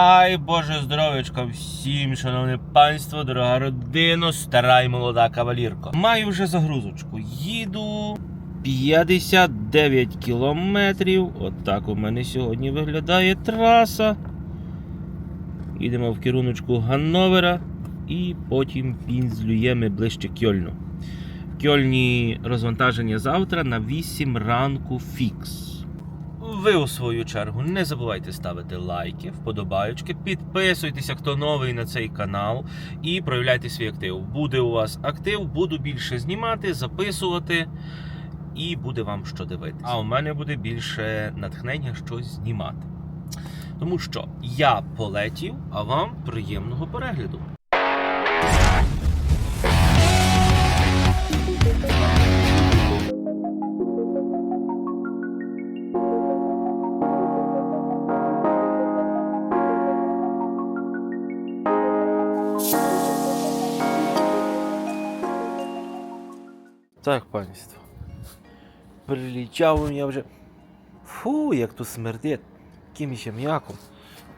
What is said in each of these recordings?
Ай Боже здоров'ячка всім, шановне панство, дорога родина, стара і молода кавалірка. Маю вже загрузочку. Їду 59 кілометрів. Отак у мене сьогодні виглядає траса. Їдемо в керуночку Ганновера і потім пінзлюємо ближче Кьольну. В Кьольні розвантаження завтра на 8 ранку фікс. Ви у свою чергу не забувайте ставити лайки, вподобайочки, підписуйтеся, хто новий на цей канал, і проявляйте свій актив. Буде у вас актив, буду більше знімати, записувати, і буде вам що дивитися. А у мене буде більше натхнення щось знімати. Тому що я полетів, а вам приємного перегляду. Так, панство. Прилічав я вже. Фу, як тут смердить. Якимось м'яком.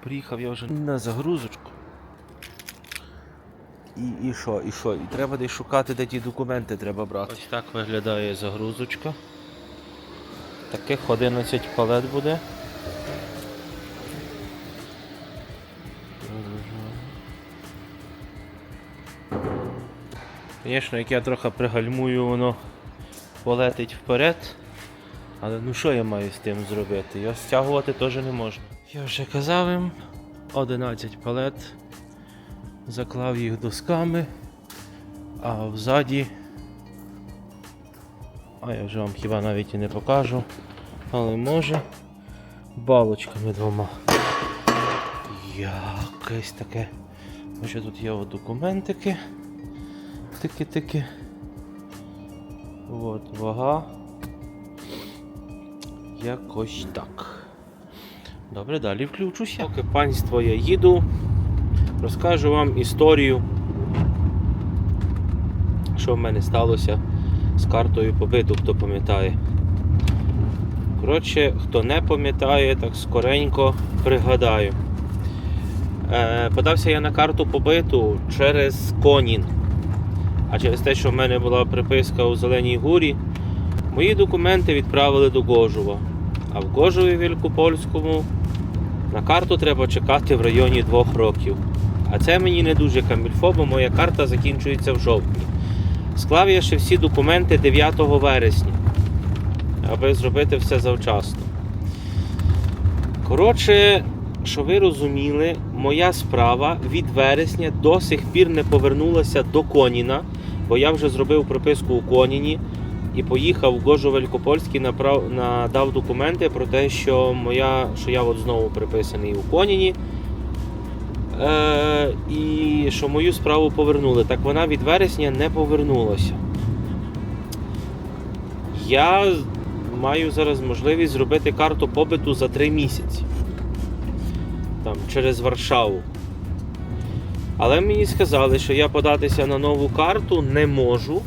Приїхав я вже на загрузочку. І, і що, і що? І треба десь шукати, де ті документи треба брати. Ось так виглядає загрузочка. Таких 11 палет буде. Звісно, як я трохи пригальмую, воно полетить вперед. Але ну що я маю з тим зробити? Його стягувати теж не можна. Я вже казав їм 11 палет. Заклав їх досками, а взаді. А я вже вам хіба навіть і не покажу. Але може балочками двома. Якесь таке. Може тут є документики. Тики-тики. От, вага. Якось так. Добре, далі включуся. Поки панство я їду, розкажу вам історію, що в мене сталося з картою побиту, хто пам'ятає. Коротше, хто не пам'ятає, так скоренько пригадаю. Е, подався я на карту побиту через Конін. А через те, що в мене була приписка у Зеленій Гурі, мої документи відправили до Гожува. А в Гожові Великопольському на карту треба чекати в районі двох років. А це мені не дуже камільфо, бо моя карта закінчується в жовтні. Склав я ще всі документи 9 вересня, аби зробити все завчасно. Коротше, що ви розуміли, моя справа від вересня до сих пір не повернулася до Коніна, бо я вже зробив приписку у Коніні і поїхав в Великопольський, направ... надав документи про те, що моя, що я от знову приписаний у Коніні. Е, і що мою справу повернули. Так вона від вересня не повернулася. Я маю зараз можливість зробити карту побиту за 3 місяці там, через Варшаву. Але мені сказали, що я податися на нову карту не можу,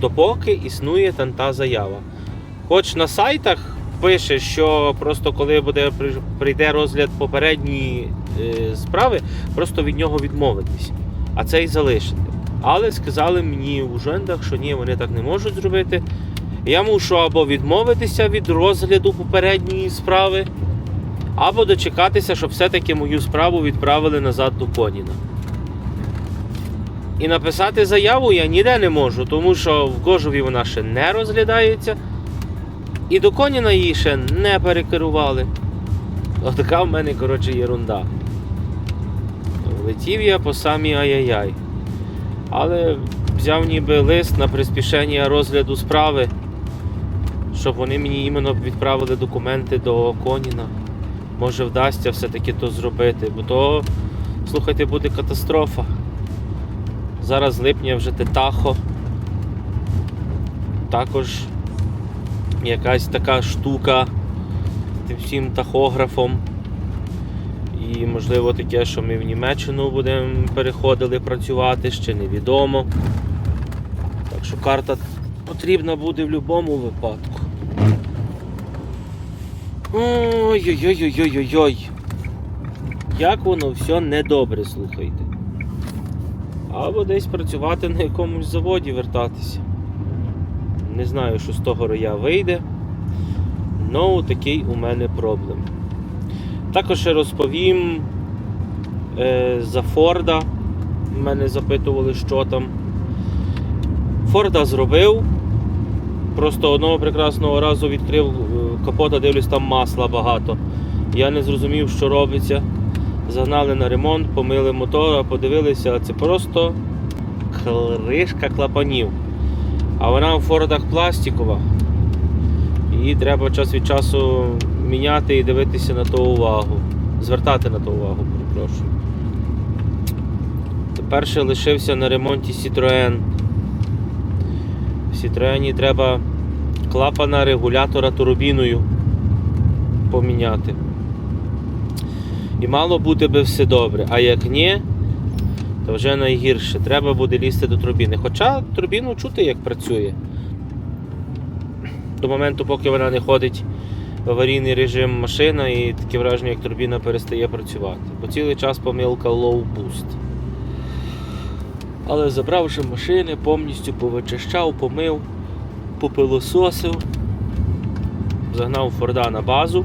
допоки існує там та заява. Хоч на сайтах пише, що просто коли буде прийде розгляд попередньої е, справи, просто від нього відмовитись, а це і залишити. Але сказали мені у жендах, що ні, вони так не можуть зробити. Я мушу або відмовитися від розгляду попередньої справи, або дочекатися, щоб все-таки мою справу відправили назад до Коніна. І написати заяву я ніде не можу, тому що в Гожові вона ще не розглядається, і до Коніна її ще не перекерували. Отака в мене, коротше, єрунда. Летів я по самі ай-яй-яй. Але взяв ніби лист на приспішення розгляду справи, щоб вони мені іменно відправили документи до Коніна може вдасться все-таки то зробити, бо то, слухайте, буде катастрофа. Зараз липня вже Тетахо. Також якась така штука тим всім тахографом. І можливо таке, що ми в Німеччину будемо переходили працювати, ще невідомо. Так що карта потрібна буде в будь-якому випадку. Ой-ой-ой-ой-ой-ой. як воно все недобре, слухайте. Або десь працювати на якомусь заводі, вертатися. Не знаю, що з того роя вийде. Ну, такий у мене проблем. Також розповім е, за Форда. Мене запитували, що там. Форда зробив. Просто одного прекрасного разу відкрив капота, дивлюсь, там масла багато. Я не зрозумів, що робиться. Загнали на ремонт, помили мотора, подивилися, це просто кришка клапанів. А вона в фордах пластикова. І треба час від часу міняти і дивитися на то увагу. Звертати на то увагу, перепрошую. Тепер ще лишився на ремонті Citroën. В Citroën треба клапана регулятора турбіною поміняти. І мало бути би все добре. А як ні, то вже найгірше. Треба буде лізти до турбіни. Хоча турбіну чути, як працює. До моменту, поки вона не ходить в аварійний режим машина і таке враження, як турбіна перестає працювати. Бо цілий час помилка low boost. Але забравши машини, повністю повичищав, помив, попилососив, загнав Форда на базу,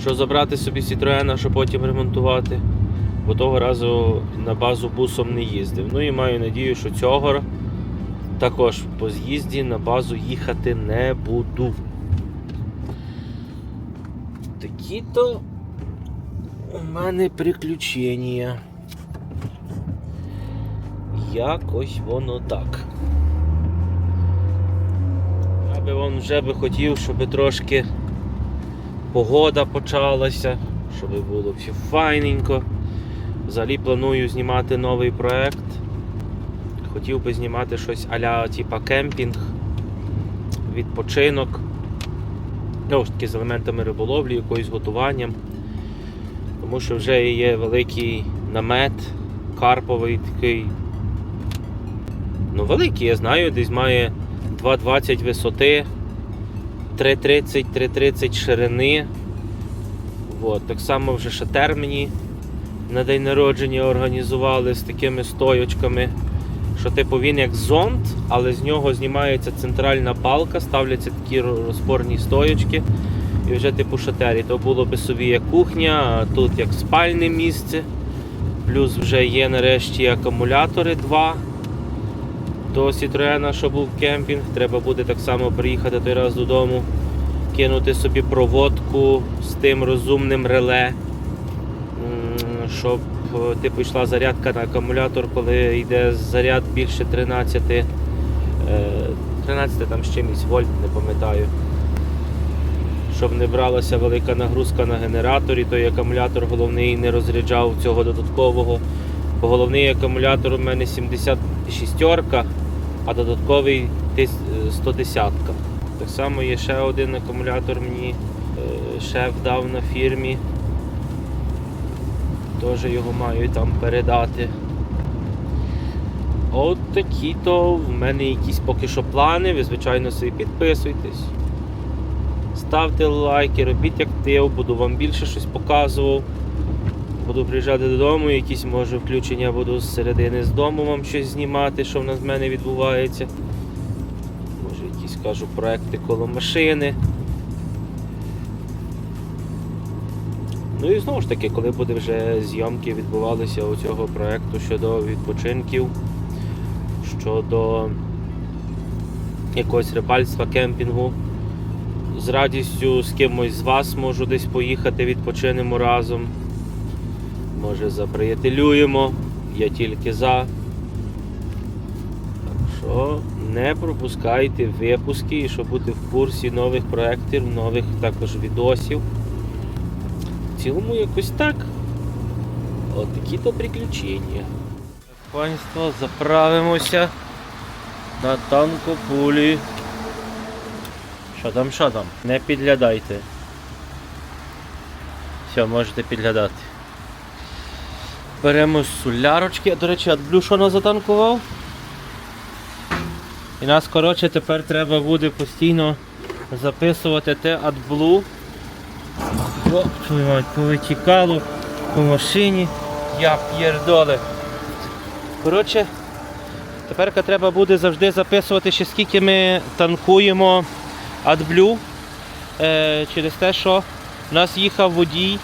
що забрати собі Citroena, щоб потім ремонтувати. Бо того разу на базу бусом не їздив. Ну і маю надію, що цього також по з'їзді на базу їхати не буду. Такі-то у мене приключення. Якось воно так. Би вон вже би хотів, щоб трошки погода почалася, щоб було все файненько. Взагалі планую знімати новий проект. Хотів би знімати щось а-ля типа кемпінг, відпочинок. Ж таки з елементами риболовлі, якоюсь готуванням. Тому що вже є великий намет карповий такий. Ну, великий, я знаю, десь має 2,20 висоти, 3,30-3,30 ширини. От, так само вже шатер мені на день народження організували з такими стоячками. Що типу він як зонд, але з нього знімається центральна палка, ставляться такі розпорні стоячки. І вже типу шатері. То було би собі як кухня, а тут як спальне місце. Плюс вже є нарешті акумулятори два до Citroena, що був кемпінг. Треба буде так само приїхати той раз додому, кинути собі проводку з тим розумним реле, щоб е, типу йшла зарядка на акумулятор, коли йде заряд більше 13, е, 13 там з чимось вольт, не пам'ятаю. Щоб не бралася велика нагрузка на генераторі, той акумулятор головний не розряджав цього додаткового. Бо головний акумулятор у мене 76, а додатковий тис- е, 110. Так само є ще один акумулятор мені е, шеф дав на фірмі. Теж його маю там передати. От такі то в мене якісь поки що плани. Ви, звичайно, собі підписуйтесь. Ставте лайки, робіть актив, буду вам більше щось показував. Буду приїжджати додому, якісь може включення буду з середини з дому вам щось знімати, що в нас в мене відбувається. Може якісь кажу проекти коло машини. Ну і знову ж таки, коли буде вже зйомки відбувалися у цього проекту щодо відпочинків, щодо якогось рибальства, кемпінгу. З радістю з кимось з вас можу десь поїхати, відпочинемо разом. Може заприятелюємо, я тільки за. Так що не пропускайте випуски, щоб бути в курсі нових проєктів, нових також відосів. В цілому якось так. От такі то приключення. Панство, заправимося на танкопулі. Що там, що там? Не підглядайте. Все, можете підглядати. Беремо солярочки. До речі, AdBlue що затанкував? І нас, коротше, тепер треба буде постійно записувати те мать, повитікало по машині. Я п'єрдоле. Коротше, тепер треба буде завжди записувати, ще скільки ми танкуємо AdBlue. Е, через те, що в нас їхав водій.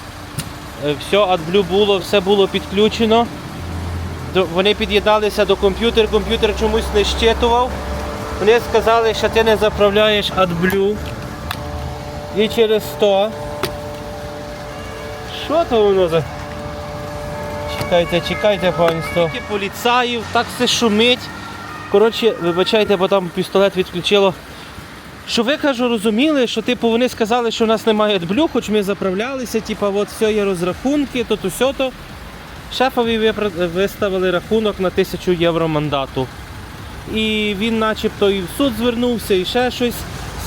Е, все AdBlue було, все було підключено. Вони під'єдналися до комп'ютера, комп'ютер чомусь не щитував. Вони сказали, що ти не заправляєш AdBlue. І через то. Що то воно за. Чекайте, чекайте, панство. Поліцаїв, так все шумить. Коротше, вибачайте, бо там пістолет відключило. Що ви кажу, розуміли, що типу вони сказали, що у нас немає AdBlue, хоч ми заправлялися, типу, от все є розрахунки, то то сьо то. Шефові виставили рахунок на тисячу євро мандату. І він начебто і в суд звернувся, і ще щось.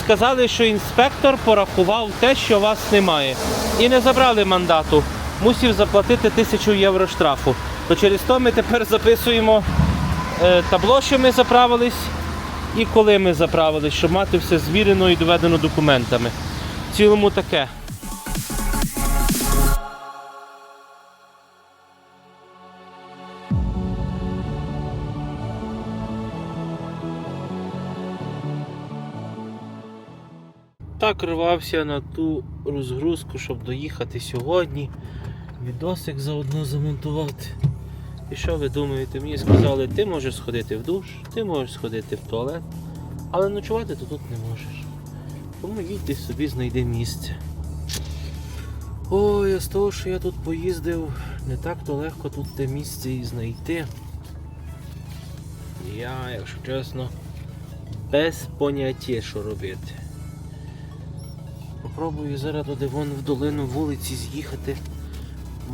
Сказали, що інспектор порахував те, що вас немає. І не забрали мандату. Мусів заплатити тисячу євро штрафу. То через то ми тепер записуємо е, табло, що ми заправились, і коли ми заправились, щоб мати все звірено і доведено документами. В цілому таке. Так рвався на ту розгрузку, щоб доїхати сьогодні. Відосик заодно замонтувати. І що ви думаєте? Мені сказали, ти можеш сходити в душ, ти можеш сходити в туалет, але ночувати ти тут не можеш. Тому їдь ти собі знайди місце. Ой, а з того, що я тут поїздив, не так то легко тут те місце і знайти. Я, якщо чесно, без поняття, що робити. Попробую зараз туди вон в долину вулиці з'їхати.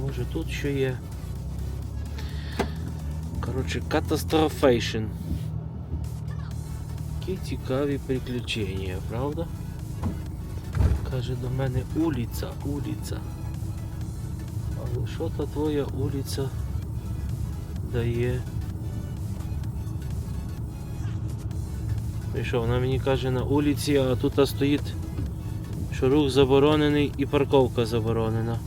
Може тут що є. Коротше, катастрофейшн. Які цікаві приключення, правда? Каже до мене улиця, улиця. Але що та твоя улиця дає? І що, вона мені каже на улиці, а тут стоїть що рух заборонений і парковка заборонена.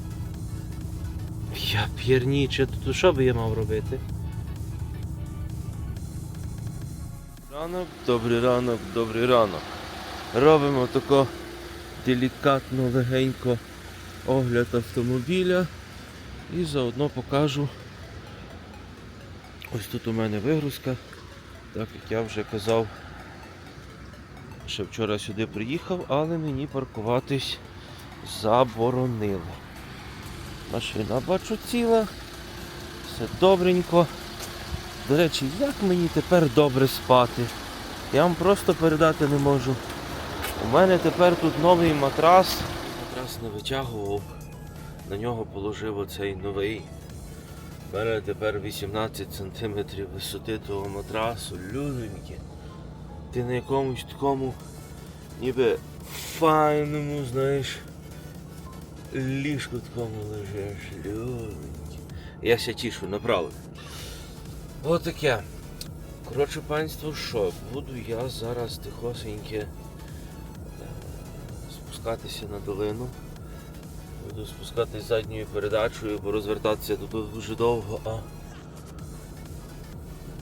Я п'єрніче, тут що би я мав робити? Ранок, добрий ранок, добрий ранок. Робимо тако делікатно, легенько огляд автомобіля і заодно покажу. Ось тут у мене вигрузка, так як я вже казав. Ще вчора сюди приїхав, але мені паркуватись заборонили. Машина бачу ціла, все добренько. До речі, як мені тепер добре спати? Я вам просто передати не можу. У мене тепер тут новий матрас. Матрас не витягував, на нього положив оцей новий. У мене тепер 18 см висоти того матрасу, люденьки. Ти на якомусь такому ніби файному, знаєш, ліжку такому лежиш, люденьки. Я ся тішу, направо. От таке. Коротше, панство, що, буду я зараз тихосеньке е, спускатися на долину. Буду спускатись задньою передачею, бо розвертатися тут дуже довго, а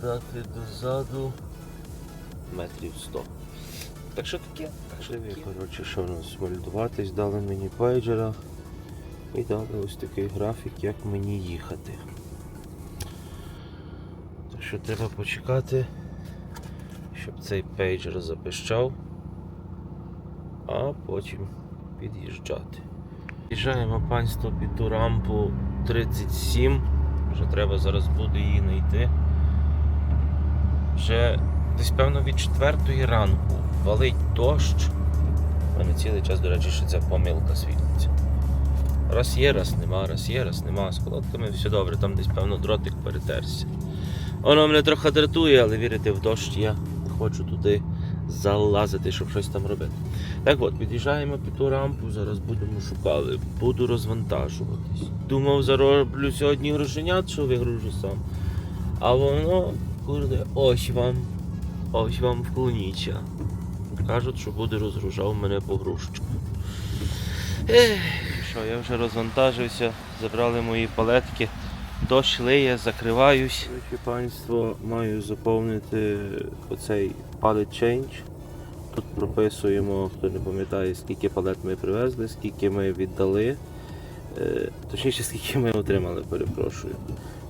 дати дозаду метрів 100. Так що таке? Так що таке. Коротше, що в нас мальдуватись, дали мені пейджера і дали ось такий графік, як мені їхати. Що треба почекати, щоб цей пейджер запищав, а потім під'їжджати. Їжджаємо панство під ту рампу 37. Вже треба зараз буде її знайти. Вже десь певно від четвертої ранку валить дощ. У мене цілий час, до речі, що ця помилка світиться. Раз є, раз нема, раз є, раз нема. З колодками все добре, там десь певно дротик перетерся. Воно мене трохи дратує, але вірите в дощ, я хочу туди залазити, щоб щось там робити. Так от, під'їжджаємо під ту рампу, зараз будемо шукати, буду розвантажуватись. Думав, зароблю сьогодні грошенят, що вигружу сам. А воно, кurde, ось вам, ось вам вклоніча. Кажуть, що буде розгружав мене по грушечку. Що, я вже розвантажився, забрали мої палетки. Дощ лиє, закриваюсь. Панство, маю заповнити оцей pallet change. Тут прописуємо, хто не пам'ятає, скільки палет ми привезли, скільки ми віддали. Е, Точніше, скільки ми отримали, перепрошую.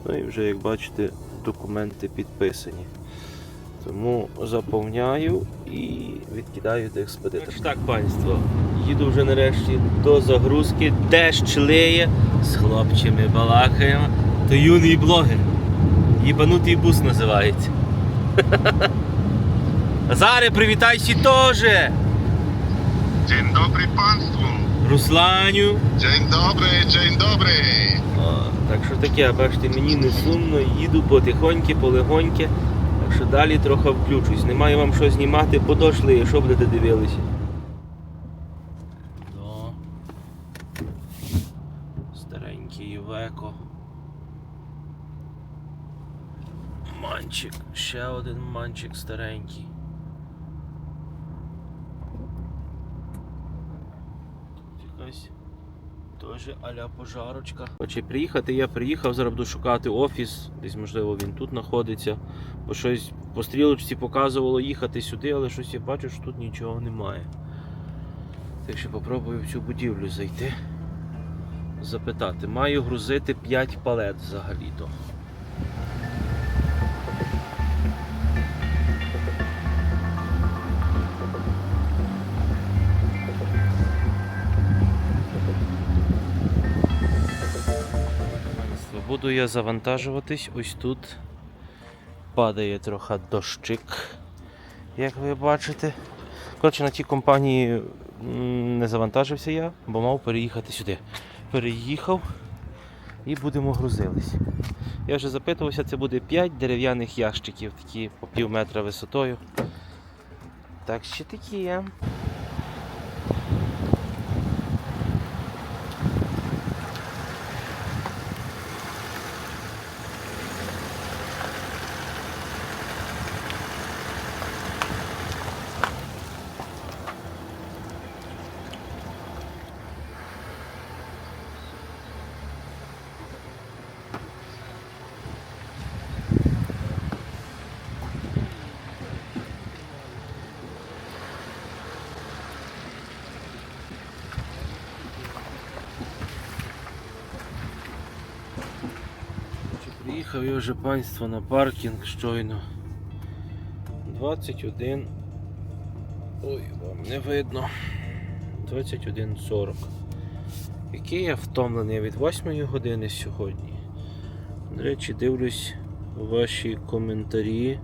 Ну і вже, як бачите, документи підписані. Тому заповняю і відкидаю до експедитора. Так, панство, їду вже нарешті до загрузки, дощ лиє, з хлопцями балакаємо. То юний блогер. Їбанутий бус називається. Назаре, привітайся теж! Dzień dobry państwu. Русланю. Dobry, dzień dobry. О, так що таке, бачите, мені не сумно, їду потихоньки, полегоньки. Так що далі трохи включусь. Немає вам що знімати, подошли, що будете дивилися. До. Старенький веко. Манчик. Ще один манчик старенький. Тут якась Теж аля пожарочка. Хоче приїхати, я приїхав, зараз буду шукати офіс, десь можливо він тут знаходиться. Бо щось по стрілочці показувало їхати сюди, але щось я бачу, що тут нічого немає. Так що попробую в цю будівлю зайти. Запитати. Маю грузити 5 палет взагалі-то. Буду я завантажуватись. Ось тут падає трохи дощик, як ви бачите. Коротше, на тій компанії не завантажився я, бо мав переїхати сюди. Переїхав і будемо грузились. Я вже запитувався, це буде 5 дерев'яних ящиків, такі по пів метра висотою. Так що такі Приїхав я вже панство на паркінг щойно. 21. Ой, вам не видно. 21.40. Який я втомлений від 8 години сьогодні. До речі, дивлюсь ваші коментарі.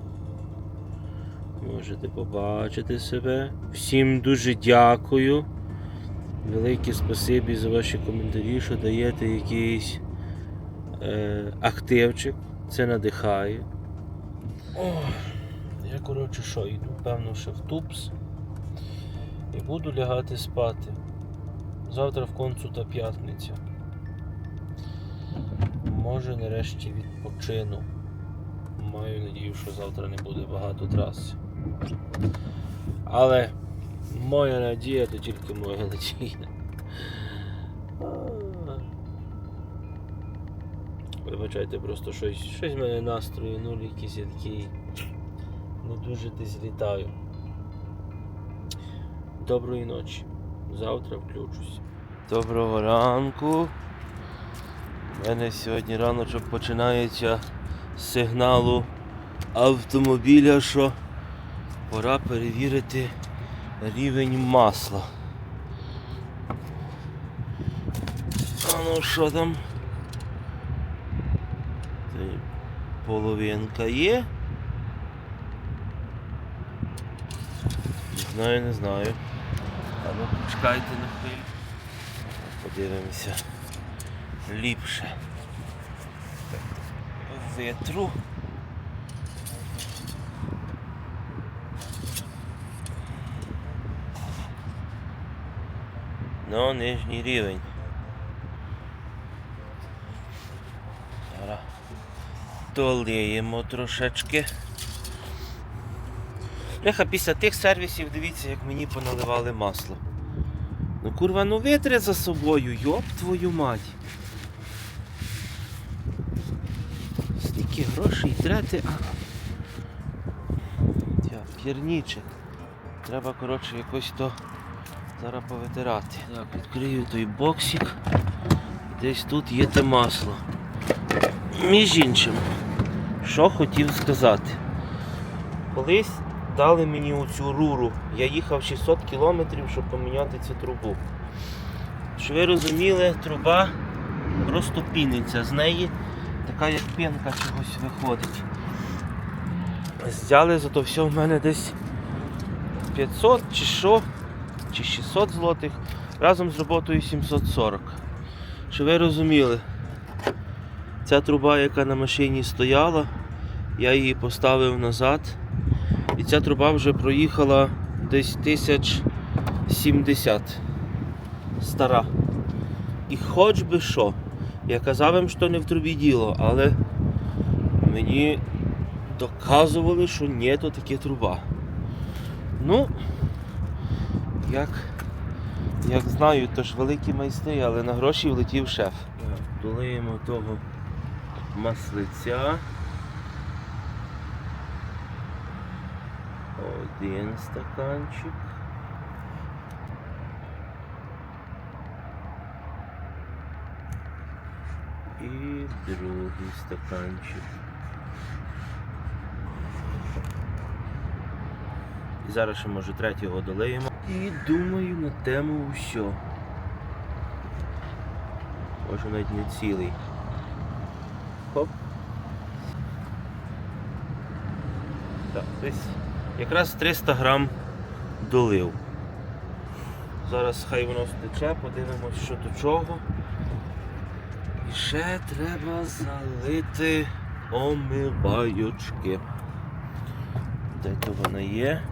Можете побачити себе. Всім дуже дякую. Велике спасибі за ваші коментарі, що даєте якийсь е, активчик, це надихає. О, я коротше що, йду, певно, ще в тупс і буду лягати спати. Завтра в концу та п'ятниця. Може нарешті відпочину. Маю надію, що завтра не буде багато трас. Але моя надія то тільки моя надія. Вибачайте, просто щось, щось в мене настрою, нуль якийсь я такий. Не дуже десь літаю. Доброї ночі. Завтра включусь. Доброго ранку. У мене сьогодні раночок починається з сигналу автомобіля, що пора перевірити рівень масла. А ну що там? Це половинка є. Не знаю, не знаю. А ну почекайте на хвилю. Подивимося. Ліпше. Витру. Ну, нижній рівень. Зараз долиємо трошечки. Бляха, після тих сервісів дивіться, як мені поналивали масло. Ну курва, ну витри за собою, йоп твою мать. Стільки грошей трети, а. Я п'єрніче. Треба, коротше, якось то зараз повитирати. Так, відкрию той боксик. Десь тут є те масло. Між іншим, що хотів сказати. Колись дали мені оцю руру. Я їхав 600 кілометрів, щоб поміняти цю трубу. Щоб ви розуміли, труба просто піниться. З неї така як пінка чогось виходить. Взяли за то все в мене десь 500 чи що, чи 600 злотих, разом з роботою 740. Щоб ви розуміли, ця труба, яка на машині стояла, я її поставив назад. І ця труба вже проїхала десь тисяч 70 стара. І хоч би що. Я казав їм, що не в трубі діло, але мені доказували, що ні, то таке труба. Ну, як, як знаю, то ж великі майстри, але на гроші влетів шеф. Долиємо того маслиця. Один стаканчик. І другий стаканчик. І зараз ще може третього долиємо. І думаю на тему все. Може навіть не цілий. Хоп. Так, десь якраз 300 грам долив. Зараз хай воно стече, подивимось, що до чого. І ще треба залити омивайочки. Де то вона є?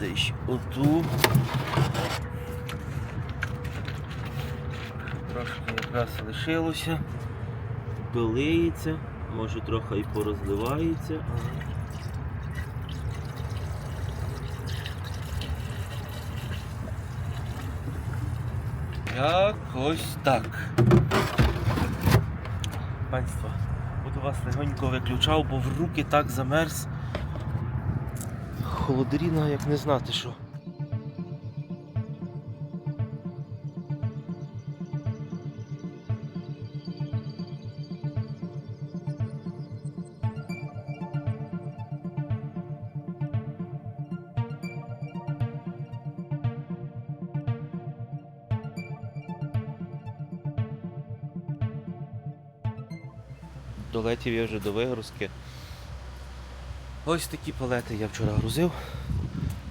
Десь оту. Трошки якраз лишилося. Долиється, може трохи і порозливається. Якось так. Панство, буду вас легонько виключав, бо в руки так замерз. Холодріна, як не знати що. Долетів я вже до вигрузки. Ось такі палети я вчора грузив.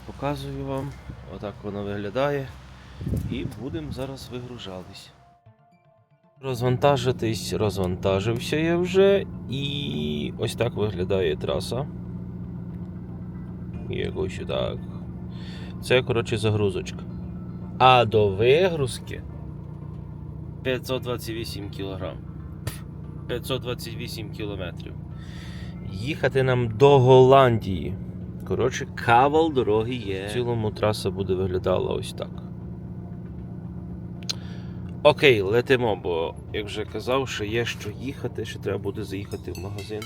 Показую вам. Отак воно виглядає. І будемо зараз вигружатись. Розвантажитись, розвантажився я вже. І ось так виглядає траса. Якось так. Це, коротше, загрузочка. А до вигрузки 528 кілограм. 528 кілометрів. Їхати нам до Голландії. Коротше, кавал дороги є. В цілому траса буде виглядала ось так. Окей, летимо, бо, як вже казав, ще є що їхати, ще треба буде заїхати в магазин.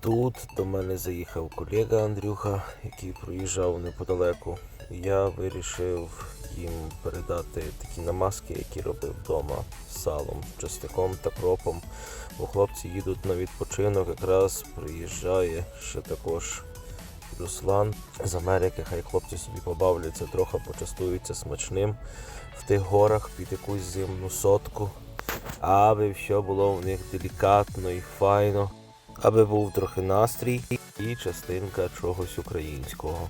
Тут до мене заїхав колега Андрюха, який проїжджав неподалеку. Я вирішив їм передати такі намазки, які робив вдома з салом, частиком та кропом. Бо хлопці їдуть на відпочинок, якраз приїжджає ще також Руслан з Америки. Хай хлопці собі побавляться, трохи почастуються смачним в тих горах під якусь зимну сотку. Аби все було в них делікатно і файно аби був трохи настрій і частинка чогось українського.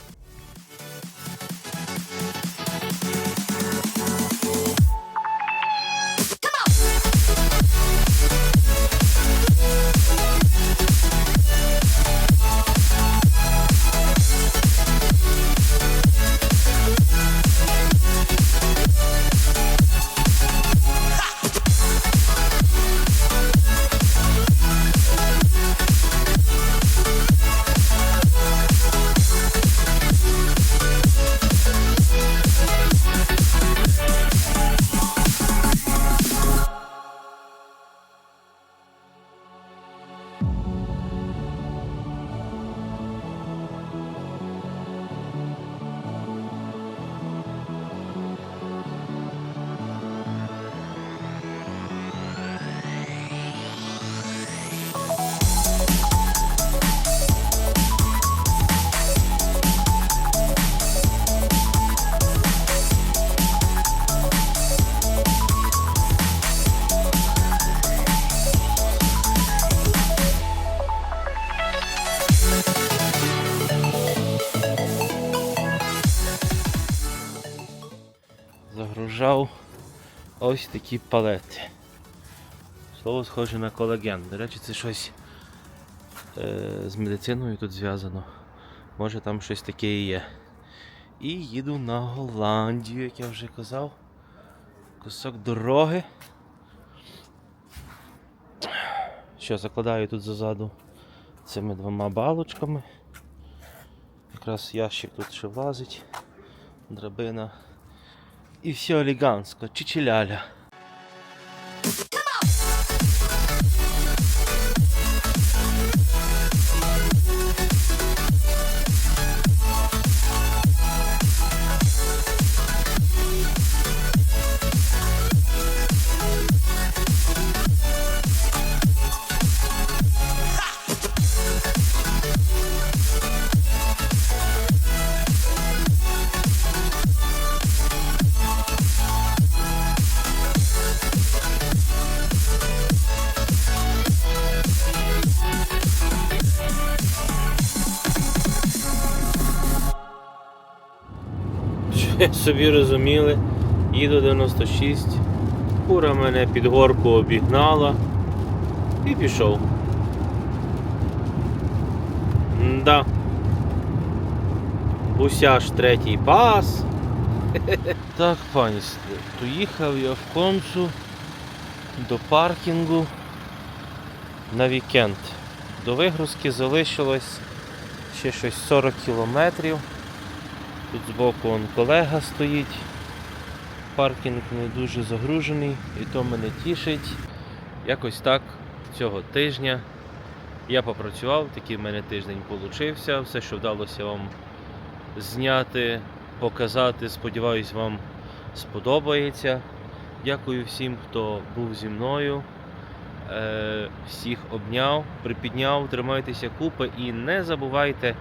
Ось такі палети. Слово схоже на колаген. До речі, це щось е, з медициною тут зв'язано. Може там щось таке і є. І їду на Голландію, як я вже казав. Кусок дороги. Що, закладаю тут зазаду цими двома балочками. Якраз ящик тут ще влазить, драбина. І все елегантсько, чичеляля. Собі розуміли, їду 96, кура мене під горку обігнала і пішов. Да. Усяж третій пас. Так, панство, доїхав я в концу до паркінгу на вікенд. До вигрузки залишилось ще щось 40 кілометрів. Тут збоку он колега стоїть. Паркінг не дуже загружений і то мене тішить. Якось так цього тижня я попрацював, такий в мене тиждень получився. Все, що вдалося вам зняти, показати, сподіваюсь, вам сподобається. Дякую всім, хто був зі мною. Е, всіх обняв, припідняв, тримайтеся купи і не забувайте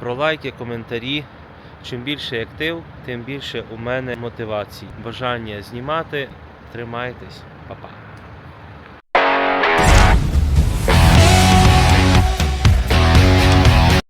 про лайки, коментарі. Чим більше актив, тим більше у мене мотивації. Бажання знімати. Тримайтесь, Па-па.